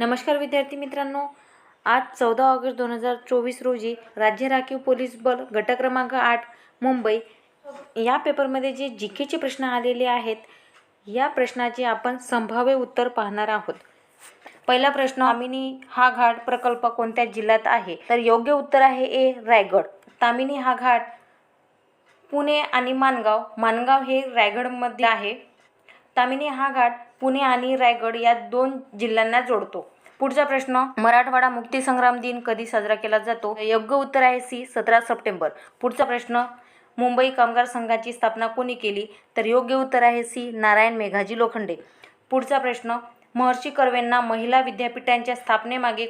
नमस्कार विद्यार्थी मित्रांनो आज चौदा ऑगस्ट दोन हजार चोवीस रोजी राज्य राखीव पोलीस बल गट क्रमांक आठ मुंबई या पेपरमध्ये जे जी केचे प्रश्न आलेले आहेत या प्रश्नाचे आपण संभाव्य उत्तर पाहणार आहोत. पहिला प्रश्न तामिनी हा घाट प्रकल्प कोणत्या जिल्ह्यात आहे? तर योग्य उत्तर आहे ए रायगड. तामिनी हा घाट पुणे आणि माणगाव माणगाव हे रायगडमध्ये आहे. तामिनी हा घाट पुणे आणि रायगड या दोन जिल्ह्यांना जोडतो. पुढचा प्रश्न मराठवाडा मुक्तीसंग्राम दिन कधी साजरा केला जातो? योग्य उत्तर आहे सी सतरा सप्टेंबर. पुढचा प्रश्न मुंबई कामगार संघाची स्थापना कोणी केली? तर योग्य उत्तर आहे सी नारायण मेघाजी लोखंडे. पुढचा प्रश्न महर्षी कर्वेंना महिला विद्यापीठांच्या स्थापनेमागे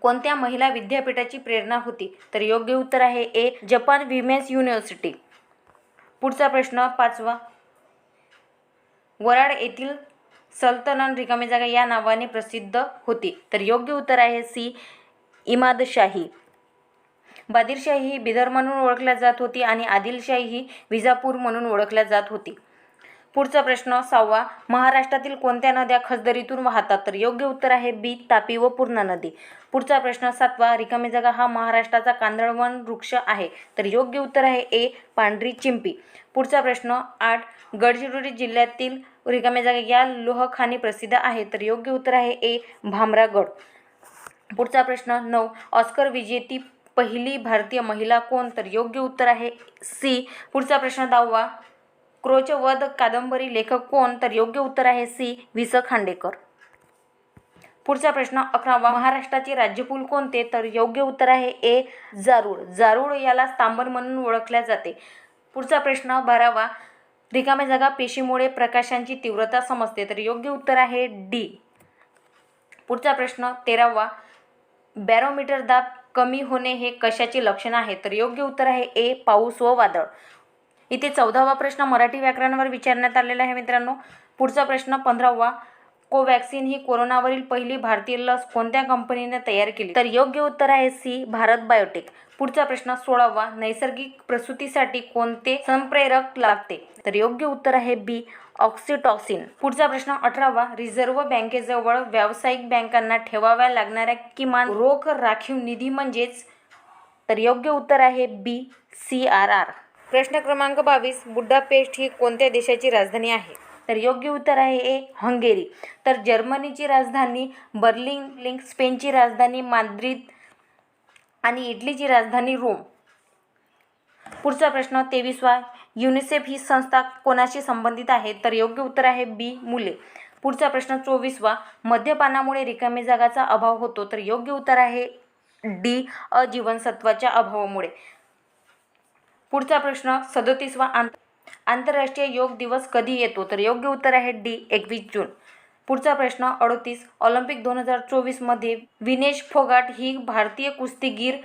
कोणत्या महिला विद्यापीठाची प्रेरणा होती? तर योग्य उत्तर आहे ए जपान विमेन्स युनिव्हर्सिटी. पुढचा प्रश्न पाचवा. वराड येथील सल्तनन रिकामी जागा या नावाने प्रसिद्ध होती. तर योग्य उत्तर आहे सी. इमादशाही. बादिरशाही ही बिदर म्हणून ओळखल्या जात होती आणि आदिलशाही ही विजापूर म्हणून ओळखल्या जात होती. पुढचा प्रश्न सहावा महाराष्ट्रातील कोणत्या नद्या खसदरीतून वाहतात? तर योग्य उत्तर आहे बी तापी व पूर्णा नदी. पुढचा प्रश्न सातवा रिकामी जागा हा महाराष्ट्राचा कांदळवन वृक्ष आहे. तर योग्य उत्तर आहे ए पांढरी चिंपी. पुढचा प्रश्न आठ गडचिरोली जिल्ह्यातील रिकाम्या जागा या लोहखानी प्रसिद्ध आहे. तर योग्य उत्तर आहे ए भामरागड. पुढचा प्रश्न नऊ ऑस्कर विजेती पहिली भारतीय महिला कोण? तर योग्य उत्तर आहे सी पुढचा प्रश्न दहावा क्रोचवध कादंबरी लेखक कोण? तर योग्य उत्तर आहे सी. वि स. खांडेकर. पुढचा प्रश्न अकरावा महाराष्ट्राचे राज्यपूल कोणते? तर योग्य उत्तर आहे ए. जारूळ. जारूळ याला तांबन म्हणून ओळखल्या जाते. पुढचा प्रश्न बारावा रिकाम्या जागा पेशीमुळे प्रकाशांची तीव्रता समजते. तर योग्य उत्तर आहे डी. पुढचा प्रश्न तेरावा बॅरोमीटर दाब कमी होणे हे कशाचे लक्षण आहे? तर योग्य उत्तर आहे ए. पाऊस व वादळ. इथे चौदावा प्रश्न मराठी व्याकरणावर विचारण्यात आलेला आहे मित्रांनो. पुढचा प्रश्न पंधरावा. कोवॅक्सिन ही कोरोनावरील पहिली भारतीय लस कोणत्या कंपनीने तयार केली? तर योग्य उत्तर आहे सी भारत बायोटेक. पुढचा प्रश्न सोळावा. नैसर्गिक प्रसूतीसाठी कोणते संप्रेरक लागते? तर योग्य उत्तर आहे बी ऑक्सिटॉक्सिन पुढचा प्रश्न अठरावा. रिझर्व्ह बँकेजवळ व्यावसायिक बँकांना ठेवाव्या लागणाऱ्या किमान रोख राखीव निधी म्हणजेच तर योग्य उत्तर आहे बी सी आर आर. प्रश्न क्रमांक बावीस बुडापेस्ट ही कोणत्या देशाची राजधानी आहे? तर योग्य उत्तर आहे ए हंगेरी. तर जर्मनीची राजधानी बर्लिन लिंक स्पेनची राजधानी माद्रिद आणि इटलीची राजधानी रोम. पुढचा प्रश्न तेवीसवा युनिसेफ ही संस्था कोणाशी संबंधित आहे? तर योग्य उत्तर आहे बी मुले. पुढचा प्रश्न चोवीसवा मद्यपानामुळे रिकामी जागाचा अभाव होतो. तर योग्य उत्तर आहे डी अ जीवनसत्वाच्या अभावामुळे. पुढचा प्रश्न सदोतीसवा आंत आंतरराष्ट्रीय योग दिवस कधी येतो? तर योग्य उत्तर आहे डी एकवीस जून. पुढचा प्रश्न अडतीस. ऑलिम्पिक दोन हजार चोवीसमध्ये विनेश फोगाट ही भारतीय कुस्तीगीर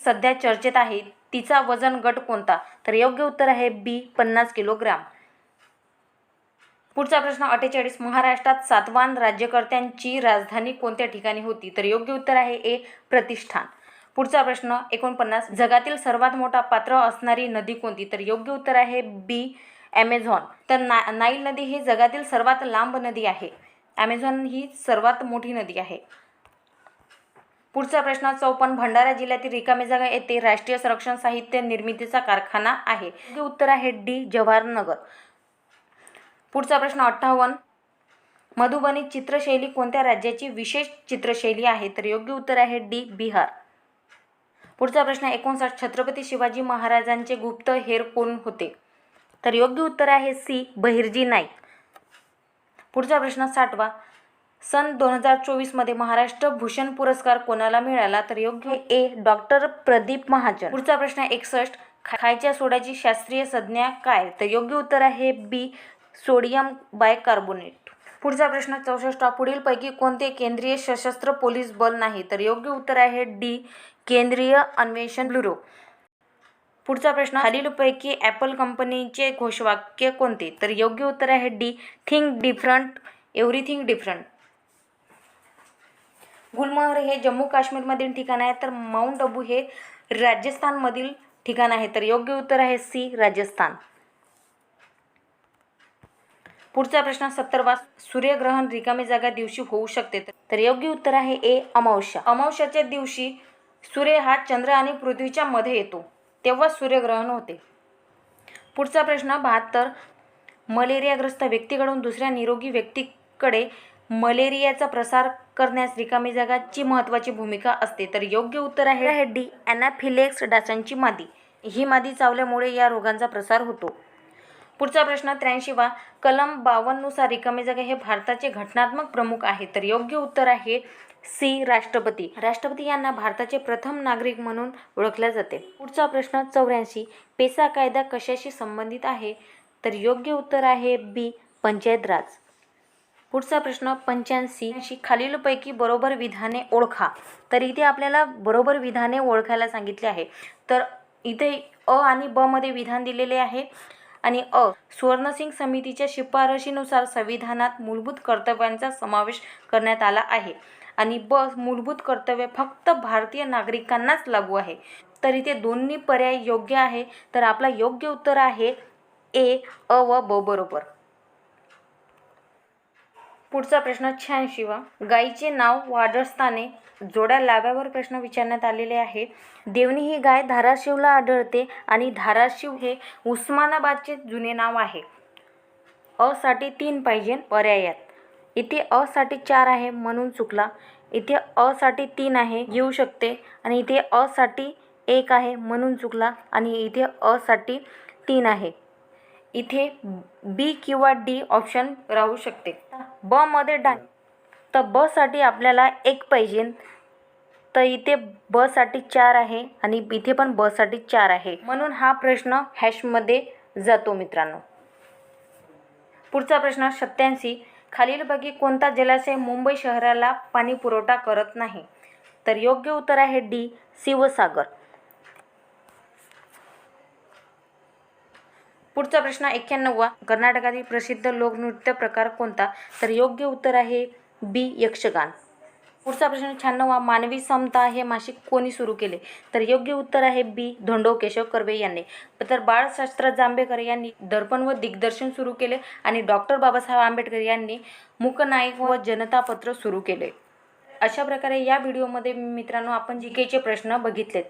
सध्या चर्चेत आहे. तिचा वजन गट कोणता? तर योग्य उत्तर आहे बी पन्नास किलोग्राम. पुढचा प्रश्न अठ्ठेचाळीस. महाराष्ट्रात सातवान राज्यकर्त्यांची राजधानी कोणत्या ठिकाणी होती? तर योग्य उत्तर आहे ए प्रतिष्ठान. पुढचा प्रश्न एकोणपन्नास. जगातील सर्वात मोठा पात्र असणारी नदी कोणती? तर योग्य उत्तर आहे बी ॲमेझॉन तर ना नाईल नदी ही जगातील सर्वात लांब नदी आहे. ॲमेझॉन ही सर्वात मोठी नदी आहे. पुढचा प्रश्न चौपन्न भंडारा जिल्ह्यातील रिकामी जागा येथे राष्ट्रीय संरक्षण साहित्य निर्मितीचा कारखाना आहे. योग्य उत्तर आहे डी जवाहरनगर. पुढचा प्रश्न अठ्ठावन्न. मधुबनी चित्रशैली कोणत्या राज्याची विशेष चित्रशैली आहे? तर योग्य उत्तर आहे डी बिहार. पुढचा प्रश्न एकोणसाठ. छत्रपती शिवाजी महाराजांचे गुप्त हेर कोण होते? तर योग्य उत्तर आहे सी बहिर्जी नाईक. पुढचा प्रश्न साठवा सन दोन हजार चोवीसमध्ये महाराष्ट्र भूषण पुरस्कार कोणाला मिळाला? तर योग्य ए डॉक्टर प्रदीप महाजन. पुढचा प्रश्न एकसष्ट खायच्या सोड्याची शास्त्रीय संज्ञा काय? तर योग्य उत्तर आहे बी सोडियम बायकार्बोनेट. पुढचा प्रश्न चौसष्ट. पुढीलपैकी कोणते केंद्रीय सशस्त्र पोलीस बल नाही? तर योग्य उत्तर आहे डी केंद्रीय अन्वेषण ब्युरो. पुढचा प्रश्न खालीलपैकी ॲपल कंपनीचे घोषवाक्य कोणते? तर योग्य उत्तर आहे D think different everything different. गुलमोहर हे जम्मू काश्मीरमधील ठिकाण आहे तर माउंट अबू हे राजस्थानमधील ठिकाण आहे तर योग्य उत्तर आहे सी राजस्थान. पुढचा प्रश्न सत्तरवा सूर्यग्रहण रिकामी जागा दिवशी होऊ शकते. तर योग्य उत्तर आहे ए अमावस्या. अमावस्याच्या दिवशी सूर्य हा चंद्र आणि पृथ्वीच्या मध्ये येतो तेव्हा सूर्यग्रहण होते. पुढचा प्रश्न बहात्तर मलेरियाग्रस्त व्यक्तीकडून दुसऱ्या निरोगी व्यक्तीकडे मलेरियाचा प्रसार करण्यास रिकामी जागाची महत्त्वाची भूमिका असते. तर योग्य उत्तर आहे आहे डी ॲनाफिलेक्स डासांची मादी. ही मादी चावल्यामुळे या रोगांचा प्रसार होतो. पुढचा प्रश्न त्र्याऐंशी वा. कलम बावन्ननुसार रिकामी जागा हे भारताचे घटनात्मक प्रमुख आहे. तर योग्य उत्तर आहे सी राष्ट्रपती. राष्ट्रपती यांना भारताचे प्रथम नागरिक म्हणून ओळखले जाते. पुढचा प्रश्न चौऱ्याऐंशी. पेसा कायदा कशाशी संबंधित आहे? तर योग्य उत्तर आहे बी पंचायत राज. पुढचा प्रश्न पंच्याऐंशी. खालीलपैकी बरोबर विधाने ओळखा. तर इथे आपल्याला बरोबर विधाने ओळखायला सांगितले आहे. तर इथे अ आणि ब मध्ये विधान दिलेले आहे. आणि अ सुवर्णसिंग समितीच्या शिफारशीनुसार संविधानात मूलभूत कर्तव्यांचा समावेश करण्यात आला आहे. आणि ब मूलभूत कर्तव्य फक्त भारतीय नागरिकांनाच लागू आहे. तर ते दोन्ही पर्याय योग्य आहे? तर आपला योग्य उत्तर आहे ए अ व ब बरोबर. पुढचा प्रश्न शहाऐंशीवा गायीचे नाव वाढस्ताने जोड्या लाव्यावर प्रश्न विचारण्यात आलेले आहे देवणी ही गाय धाराशिवला आढळते आणि धाराशिव हे उस्मानाबादचे जुने नाव आहे. अ साठी तीन पाहिजे पर्यायात. इथे असाठी साठी चार आहे म्हणून चुकला. इथे अ साठी तीन आहे येऊ शकते आणि इथे असाठी साठी एक आहे म्हणून चुकला आणि इथे असाठी तीन आहे. इथे बी किंवा डी ऑप्शन राहू शकते. ब मध्ये डाय तर ब साठी आपल्याला एक पाहिजे. तर इथे ब साठी चार आहे आणि इथे पण ब साठी चार आहे. म्हणून हा प्रश्न हॅशमध्ये जातो मित्रांनो. पुढचा प्रश्न सत्याऐंशी. खालीलपैकी कोणता जलाशय मुंबई शहराला पाणी पुरवठा करत नाही? तर योग्य उत्तर आहे डी शिवसागर. पुढचा प्रश्न एक्क्याण्णववा. कर्नाटकातील प्रसिद्ध लोकनृत्य प्रकार कोणता? तर योग्य उत्तर आहे बी यक्षगान. पुढचा प्रश्न शहाण्णववा. मानवी समता हे मासिक कोणी सुरू केले? तर योग्य उत्तर आहे बी धोंडो केशव कर्वे यांनी. तर बाळशास्त्र जांभेकर यांनी दर्पण व दिग्दर्शन सुरू केले आणि डॉक्टर बाबासाहेब आंबेडकर यांनी मुकनायक व जनतापत्र सुरू केले. अशा प्रकारे या व्हिडिओमध्ये मित्रांनो आपण जी केचे प्रश्न बघितलेत.